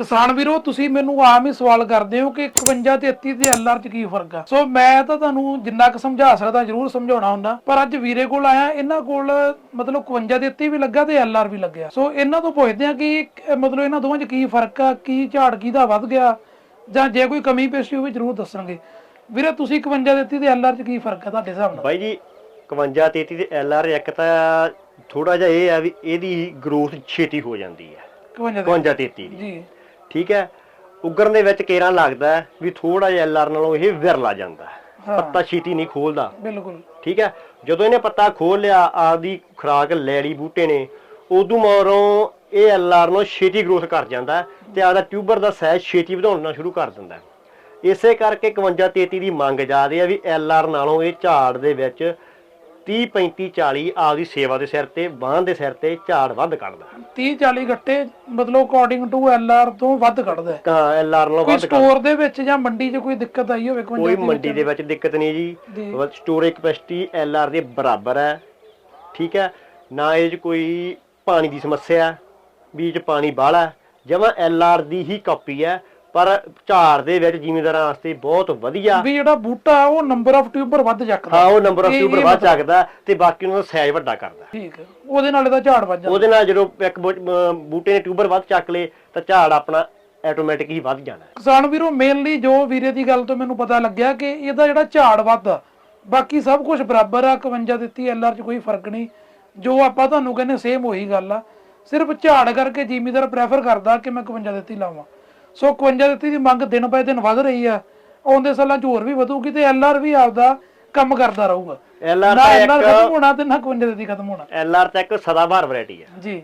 ਕਿਸਾਨ ਵੀਰੋ ਤੁਸੀਂ ਮੈਨੂੰ ਆਮ ਹੀ ਸਵਾਲ ਕਰਦੇ ਹੋ ਕਿ 51 ਤੇ 33 ਤੇ ਐਲਆਰ ਚ ਕੀ ਫ਼ਰਕ ਆ? ਸੋ ਮੈਂ ਤਾਂ ਤੁਹਾਨੂੰ ਜਿੰਨਾ ਕੁ ਸਮਝਾ ਸਕਦਾ ਜ਼ਰੂਰ ਸਮਝਾਉਣਾ ਹੁੰਦਾ ਪਰ ਅੱਜ ਵੀਰੇ ਕੋਲ ਆਇਆ ਇਹਨਾਂ ਕੋਲ ਮਤਲਬ 51 ਤੇ 33 ਵੀ ਲੱਗਾ ਤੇ ਐਲਆਰ ਵੀ ਲੱਗਿਆ। ਸੋ ਇਹਨਾਂ ਤੋਂ ਪੁੱਛਦੇ ਆ ਕਿ ਮਤਲਬ ਇਹਨਾਂ ਦੋਵਾਂ ਚ ਕੀ ਫ਼ਰਕ ਆ ਕੀ ਝਾੜ ਕਿਹਦਾ ਵੱਧ ਗਿਆ ਜਾਂ ਜੇ ਕੋਈ ਕਮੀ ਪੇਸ਼ੀ ਹੋਵੇ ਜ਼ਰੂਰ ਦੱਸਣਗੇ। ਵੀਰੇ ਤੁਸੀਂ 51 ਤੇ 33 ਤੇ ਐਲਆਰ ਚ ਕੀ ਫ਼ਰਕ ਆ ਤੁਹਾਡੇ ਹਿਸਾਬ ਨਾਲ? ਬਾਈ ਜੀ 51 33 ਤੇ ਐਲਆਰ ਇੱਕ ਤਾਂ ਥੋੜਾ ਜਿਹਾ ਇਹ ਆ ਵੀ ਇਹਦੀ ਗਰੋਥ ਛੇਤੀ ਹੋ ਜਾਂਦੀ ਹੈ। 51 52 33 ਦੀ। ਜੀ। ਠੀਕ ਹੈ? ਉਗਰਨ ਦੇ ਵਿੱਚ ਕੇਰਾਂ ਲੱਗਦਾ ਹੈ ਵੀ ਥੋੜਾ ਜਿਹਾ ਐਲਆਰ ਨਾਲੋਂ ਇਹ ਵਿਰਲਾ ਜਾਂਦਾ ਹੈ। ਹਾਂ। ਪੱਤਾ ਛੇਤੀ ਨਹੀਂ ਖੋਲਦਾ। ਬਿਲਕੁਲ। ਠੀਕ ਹੈ? ਜਦੋਂ ਇਹਨੇ ਪੱਤਾ ਖੋਲ ਲਿਆ ਆਪਦੀ ਖੁਰਾਕ ਲੈ ਲਈ ਬੂਟੇ ਨੇ ਉਦੋਂ ਮਗਰੋਂ ਇਹ ਐਲਆਰ ਨੂੰ ਛੇਤੀ ਗਰੋਥ ਕਰ ਜਾਂਦਾ ਹੈ ਤੇ ਆਪਦਾ ਟਿਊਬਰ ਦਾ ਸਾਈਜ਼ ਛੇਤੀ ਵਧਾਉਣਾ ਸ਼ੁਰੂ ਕਰ ਦਿੰਦਾ ਹੈ। ਇਸੇ ਕਰਕੇ 51 33 ਦੀ ਮੰਗ ਜ਼ਿਆਦੇ ਆ ਵੀ ਐਲਆਰ ਨਾਲੋਂ ਇਹ ਝਾੜ ਦੇ ਵਿੱਚ 30 35 40 ਆਪਦੀ ਸੇਵਾ ਦੇ ਸਿਰ ਤੇ ਬਾਂਹ ਦੇ ਸਿਰ ਤੇ ਝਾੜ ਵੱਧ ਕੱਢਦਾ। 30 40 ਗੱਟੇ ਮਤਲਬ ਅਕੋਰਡਿੰਗ ਟੂ ਐਲਆਰ ਤੋਂ ਵੱਧ ਕੱਢਦਾ ਹੈ। ਤਾਂ ਐਲਆਰ ਨਾਲੋਂ ਵੱਧ ਸਟੋਰ ਦੇ ਵਿੱਚ ਜਾਂ ਮੰਡੀ 'ਚ ਕੋਈ ਦਿੱਕਤ ਆਈ ਹੋਵੇ ਕੋਈ ਮੰਡੀ ਦੇ ਵਿੱਚ ਦਿੱਕਤ ਨਹੀਂ ਜੀ। ਸਟੋਰੇਜ ਕਪੈਸਿਟੀ ਐਲਆਰ ਦੇ ਬਰਾਬਰ ਹੈ। ਠੀਕ ਹੈ? ਨਾ ਇਹ 'ਚ ਕੋਈ ਪਾਣੀ ਦੀ ਸਮੱਸਿਆ ਵੀ 'ਚ ਪਾਣੀ ਬਾਹਲਾ ਜਮਾ ਐਲਆਰ ਦੀ ਹੀ ਕਾਪੀ ਹੈ। ਪਰ ਝਾੜ ਦੇ ਵਿੱਚ ਜ਼ਿਮੀਂਦਾਰਾਂ ਵਾਸਤੇ ਬਹੁਤ ਵਧੀਆ। ਵੀ ਜਿਹੜਾ ਬੂਟਾ ਉਹ ਨੰਬਰ ਆਫ ਟਿਊਬਰ ਵੱਧ ਚੱਕਦਾ। ਹਾਂ ਉਹ ਨੰਬਰ ਆਫ ਟਿਊਬਰ ਵੱਧ ਚੱਕਦਾ ਤੇ ਬਾਕੀ ਉਹਨਾਂ ਦਾ ਸਾਈਜ਼ ਵੱਡਾ ਕਰਦਾ। ਠੀਕ ਉਹਦੇ ਨਾਲ ਇਹਦਾ ਝਾੜ ਵੱਧ ਜਾਂਦਾ। ਉਹਦੇ ਨਾਲ ਜਦੋਂ ਇੱਕ ਬੂਟੇ ਨੇ ਟਿਊਬਰ ਵੱਧ ਚੱਕ ਲੇ ਤਾਂ ਝਾੜ ਆਪਣਾ ਆਟੋਮੈਟਿਕ ਹੀ ਵੱਧ ਜਾਣਾ। ਕਿਸਾਨ ਵੀਰੋ ਮੇਨਲੀ ਜੋ ਵੀਰੇ ਦੀ ਗੱਲ ਤੋਂ ਮੈਨੂੰ ਪਤਾ ਲੱਗਿਆ ਕਿ ਇਹਦਾ ਜਿਹੜਾ ਝਾੜ ਵੱਧ ਬਾਕੀ ਸਭ ਕੁਝ ਬਰਾਬਰ ਆ 51 ਦਿੱਤੀ ਐਲਆਰ 'ਚ ਕੋਈ ਫ਼ਰਕ ਨਹੀਂ। ਜੋ ਆਪਾਂ ਤੁਹਾਨੂੰ ਕਹਿੰਦੇ ਸੇਮ ਉਹੀ ਗੱਲ ਆ। ਸਿਰਫ ਝਾੜ ਕਰਕੇ ਜ਼ਿਮੀਦਾਰ ਪ੍ਰੈਫਰ ਕਰਦਾ ਕਿ ਮੈਂ 51 ਦਿੱਤੀ ਲਾਵਾਂ। ਸੋ 51 ਦਿੱਤੀ ਦੀ ਮੰਗ ਦਿਨ ਬਾਏ ਦਿਨ ਵੱਧ ਰਹੀ ਆ। ਆਉਂਦੇ ਸਾਲਾਂ 'ਚ ਹੋਰ ਵੀ ਵਧੂਗੀ ਤੇ ਐਲਆਰ ਵੀ ਆਪਦਾ ਕੰਮ ਕਰਦਾ ਰਹੂਗਾ। ਐਲਆਰ ਨਾ ਤਾਂ ਐਲਆਰ ਇੱਕ ਖਤਮ ਹੋਣਾ ਤੇ ਨਾ 51 ਦਿੱਤੀ ਖਤਮ ਹੋਣਾ। ਐਲਆਰ ਤਾਂ ਇੱਕ ਸਦਾਬਹਾਰ ਵੈਰਾਈਟੀ ਹੈ ਜੀ।